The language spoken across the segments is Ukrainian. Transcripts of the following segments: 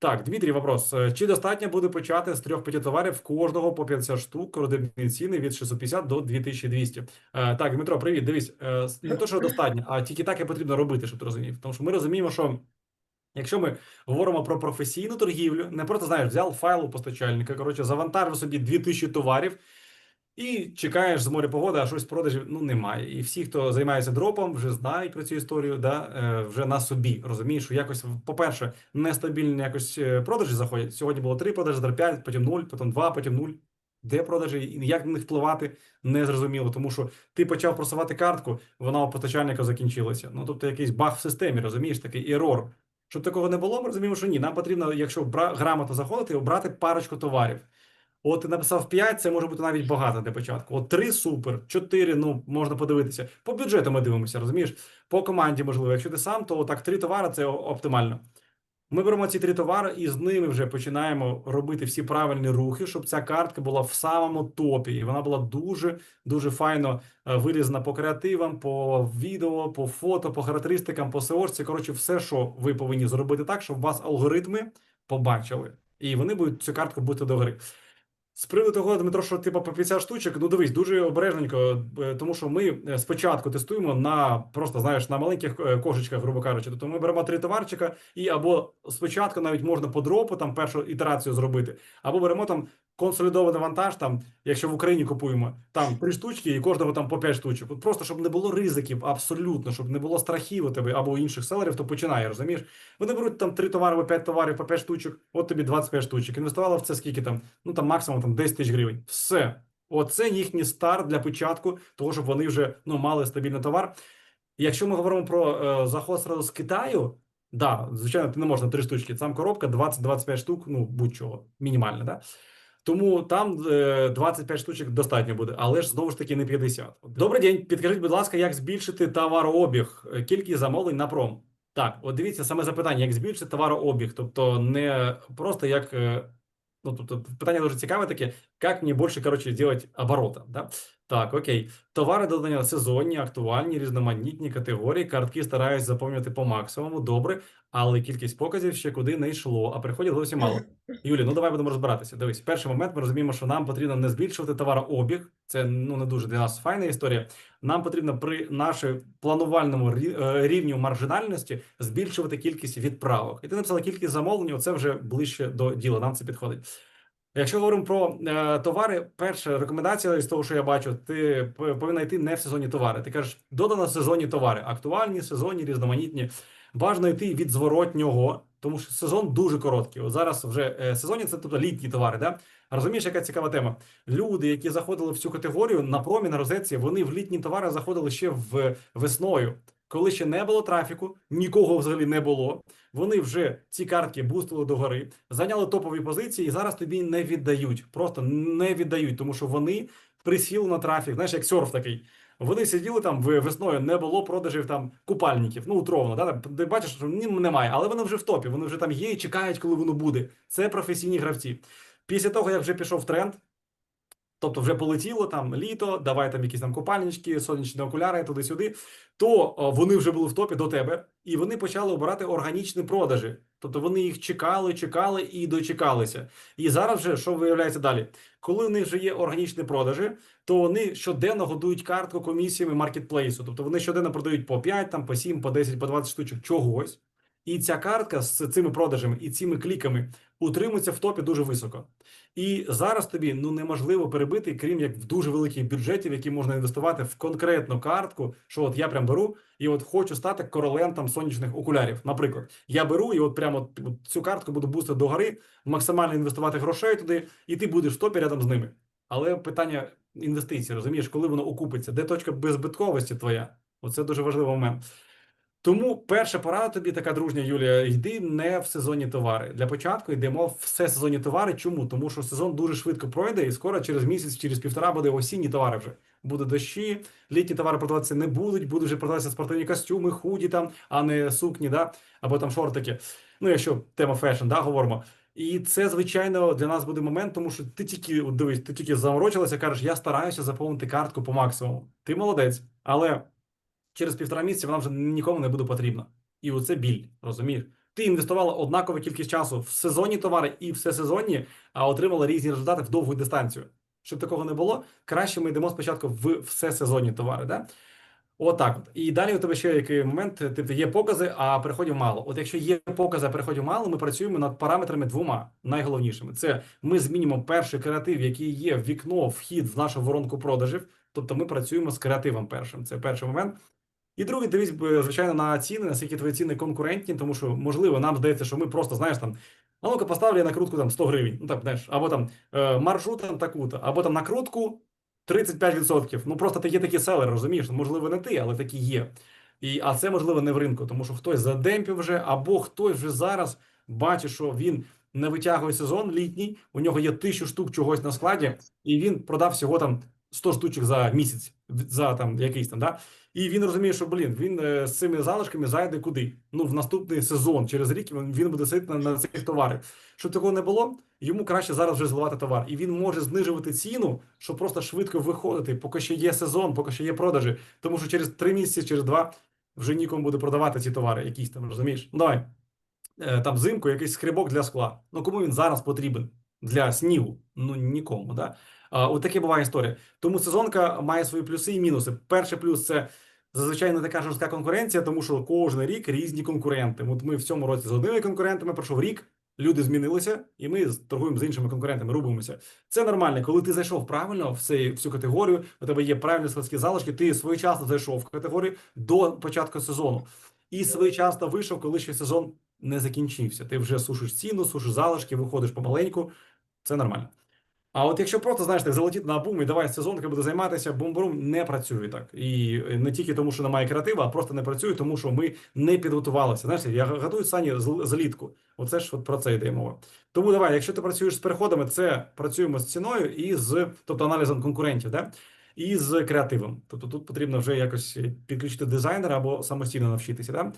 Так, Дмитрій, вопрос. Е, Чи достатньо буде почати з трьох-п'яти товарів кожного по 50 штук, родинні ціни від 650 до 2200? Е, Так, Дмитро, привіт. Дивись, е, не то, що достатньо, а тільки так і потрібно робити, щоб ти розумів. Тому що ми розуміємо, що якщо ми говоримо про професійну торгівлю, не просто знаєш, взяв файл у постачальника, коротше, завантажив собі 2000 товарів. І чекаєш з моря погоди, а щось продажів ну немає. І всі, хто займається дропом, вже знають про цю історію, да, е, вже на собі розумієш, що якось, по-перше, нестабільні якось е, продажі заходять. Сьогодні було три продажі, зараз п'ять, потім нуль, потім два, потім нуль. Де продажі і як на них впливати, не зрозуміло, тому що ти почав просувати картку, вона у постачальника закінчилася. Ну тобто якийсь баг в системі, розумієш, такий ерор. Щоб такого не було, ми розуміємо, що ні. Нам потрібно, якщо грамотно заходити, обрати парочку товарів. От написав 5, це може бути навіть багато для початку. От 3 супер, 4, ну можна подивитися. По бюджету ми дивимося, розумієш? По команді, можливо. Якщо ти сам, то так 3 товари це оптимально. Ми беремо ці три товари і з ними вже починаємо робити всі правильні рухи, щоб ця картка була в самому топі. І вона була дуже дуже файно е, вирізана по креативам, по відео, по фото, по характеристикам, по SEO. Коротше, все, що ви повинні зробити так, щоб вас алгоритми побачили. І вони будуть цю картку бути до гри. З приводу того, Дмитро, що типу по 50 штучок, ну дивись, дуже обережненько, тому що ми е, спочатку тестуємо на просто знаєш на маленьких е, кошечках, грубо кажучи. Тобто ми беремо три товарчика, і або спочатку навіть можна по дропу там першу ітерацію зробити, або беремо там консолідований вантаж, там, якщо в Україні купуємо, там три штучки, і кожного там по 5 штучок. Просто щоб не було ризиків, абсолютно, щоб не було страхів у тебе або у інших селерів, то починає, розумієш? Вони беруть там три товари або 5 товарів по 5 штучок, от тобі 25 штучок. Інвестували в це скільки там? Ну там максимум там 10 тисяч гривень. Все. Оце їхній старт для початку, того, щоб вони вже ну, мали стабільний товар. І Якщо ми говоримо про е, заход сразу з Китаю, да, звичайно, ти не можна три штучки. Там коробка 20-25 штук, ну будь-чого, мінімально, да? Тому там е, 25 штучок достатньо буде, але ж знову ж таки не 50. Добрий день. Підкажіть, будь ласка, як збільшити товарообіг, е, кількість замовлень на пром? Так, от дивіться саме запитання, як збільшити товарообіг, тобто не просто як. Ну, тут питання дуже цікаве таке, як мені більше, коротше, зробити оборота, да? Так, окей. Товари додання сезонні, актуальні, різноманітні категорії. Картки стараюсь заповнювати по максимуму. Добре, але кількість показів ще куди не йшло, а приходять зовсім мало. Юлі, ну давай будемо розбиратися. Дивись, перший момент ми розуміємо, що нам потрібно не збільшувати товарообіг. Це ну не дуже для нас файна історія. Нам потрібно при нашому планувальному е, рівню маржинальності збільшувати кількість відправок. І ти написала кількість замовлень. Оце вже ближче до діла. Нам це підходить. Якщо говоримо про е, товари, перша рекомендація з того, що я бачу, ти повинна йти не в сезонні товари. Ти кажеш, додано сезонні товари, актуальні, сезонні, різноманітні. Бажано йти від зворотнього, тому що сезон дуже короткий. От зараз вже е, сезонні це тобто літні товари. Да? Розумієш, яка цікава тема? Люди, які заходили в цю категорію на промі, на розетці, вони в літні товари заходили ще в весною. Коли ще не було трафіку, нікого взагалі не було. Вони вже ці картки бустили до гори, зайняли топові позиції і зараз тобі не віддають. Просто не віддають, тому що вони присіли на трафік. Знаєш, як серф такий. Вони сиділи там весною, не було продажів там купальників. Ну, утровно, да? Ти бачиш, що немає, але вони вже в топі, вони вже там є і чекають, коли воно буде. Це професійні гравці. Після того, як вже пішов тренд, Тобто вже полетіло там літо, давай там якісь там купальнички, сонячні окуляри туди-сюди. То вони вже були в топі до тебе, і вони почали обирати органічні продажі. Тобто вони їх чекали, чекали і дочекалися. І зараз вже що виявляється далі? Коли в них вже є органічні продажі, то вони щоденно годують картку комісіями маркетплейсу. Тобто вони щоденно продають по 5, там, по 7, по 10, по 20 штучок чогось. І ця картка з цими продажами і цими кліками утримується в топі дуже високо. І зараз тобі ну неможливо перебити, крім як в дуже великих бюджетів, які можна інвестувати в конкретну картку. Що от я прям беру і от хочу стати королем там сонячних окулярів. Наприклад, я беру і от прямо цю картку буду бустити до гори, максимально інвестувати грошей туди, і ти будеш в топі рядом з ними. Але питання інвестицій, розумієш, коли воно окупиться, де точка беззбитковості твоя? Оце дуже важливий момент. Тому перша порада тобі така дружня, Юлія, йди не в сезонні товари. Для початку йдемо в все сезонні товари. Чому? Тому що сезон дуже швидко пройде, і скоро через місяць, через півтора буде осінні товари вже. Буде дощі, літні товари продаватися не будуть, будуть вже продаватися спортивні костюми, худі там, а не сукні, да? або там шортики. Ну, якщо тема фешн, да, говоримо. І це, звичайно, для нас буде момент, тому що ти тільки дивись, ти тільки заморочилася, кажеш, я стараюся заповнити картку по максимуму. Ти молодець, але через півтора місяця вона вже нікому не буде потрібна. І оце біль, розумієш? ти інвестувала однакову кількість часу в сезонні товари і всесезонні, а отримала різні результати в довгу дистанцію. Щоб такого не було, краще ми йдемо спочатку в всесезонні товари. Да? Отак от. І далі у тебе ще який момент, тобто є покази, а переходів мало. От якщо є покази, а переходів мало, ми працюємо над параметрами двома найголовнішими. Це ми змінюємо перший креатив, який є вікно, вхід в нашу воронку продажів. Тобто ми працюємо з креативом першим. Це перший момент. І другий, дивись, звичайно, на ціни, наскільки твої ціни конкурентні, тому що, можливо, нам здається, що ми просто, знаєш, там, а ну-ка поставлю я накрутку там 100 гривень, ну так, знаєш, або там е, маржу там таку-то, або там накрутку 35%. Ну просто є такі селери, розумієш? Ну, Можливо, не ти, але такі є. І, а це можливо не в ринку, тому що хтось задемпів вже, або хтось вже зараз бачить, що він не витягує сезон літній, у нього є тисячу штук чогось на складі, і він продав всього там 100 штучок за місяць, за там якийсь там, да? І він розуміє, що блін, він е, з цими залишками зайде куди? Ну, в наступний сезон, через рік він, буде сидіти на, на цих товарах. Щоб такого не було, йому краще зараз вже зливати товар. І він може знижувати ціну, щоб просто швидко виходити, поки ще є сезон, поки ще є продажі. Тому що через три місяці, через два вже нікому буде продавати ці товари, якісь там, розумієш? Ну, давай. Е, Там взимку якийсь скрибок для скла. Ну кому він зараз потрібен? Для снігу? Ну нікому, да? А, от таке буває історія. Тому сезонка має свої плюси і мінуси. Перший плюс це зазвичай не така жорстка конкуренція, тому що кожен рік різні конкуренти. От ми в цьому році з одними конкурентами пройшов рік, люди змінилися, і ми торгуємо з іншими конкурентами, рубимося. Це нормально. Коли ти зайшов правильно в, цей, в цю категорію, у тебе є правильні складські залишки, ти своєчасно зайшов в категорію до початку сезону. І своєчасно вийшов, коли ще сезон не закінчився. Ти вже сушиш ціну, сушиш залишки, виходиш помаленьку. Це нормально. А от якщо просто знаєш, так залетіти на бум і давай сезонка буде займатися, бум-бурум не працює так. І не тільки тому, що немає креативу, а просто не працює, тому що ми не підготувалися. Знаєш, я готую сані з- залітку. Оце ж от про це йде мова. Тому давай, якщо ти працюєш з переходами, це працюємо з ціною і з тобто аналізом конкурентів, да? і з креативом. Тобто тут потрібно вже якось підключити дизайнера або самостійно навчитися. Да?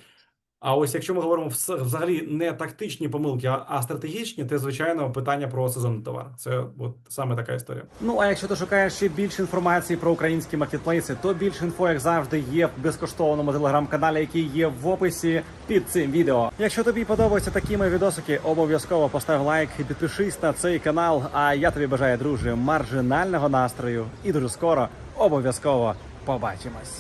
А ось якщо ми говоримо взагалі не тактичні помилки, а, стратегічні, це звичайно питання про сезонний товар. Це от саме така історія. Ну а якщо ти шукаєш ще більше інформації про українські маркетплейси, то більше інфо, як завжди, є в безкоштовному телеграм-каналі, який є в описі під цим відео. Якщо тобі подобаються такі мої відосики, обов'язково постав лайк і підпишись на цей канал. А я тобі бажаю, друже, маржинального настрою і дуже скоро обов'язково побачимось.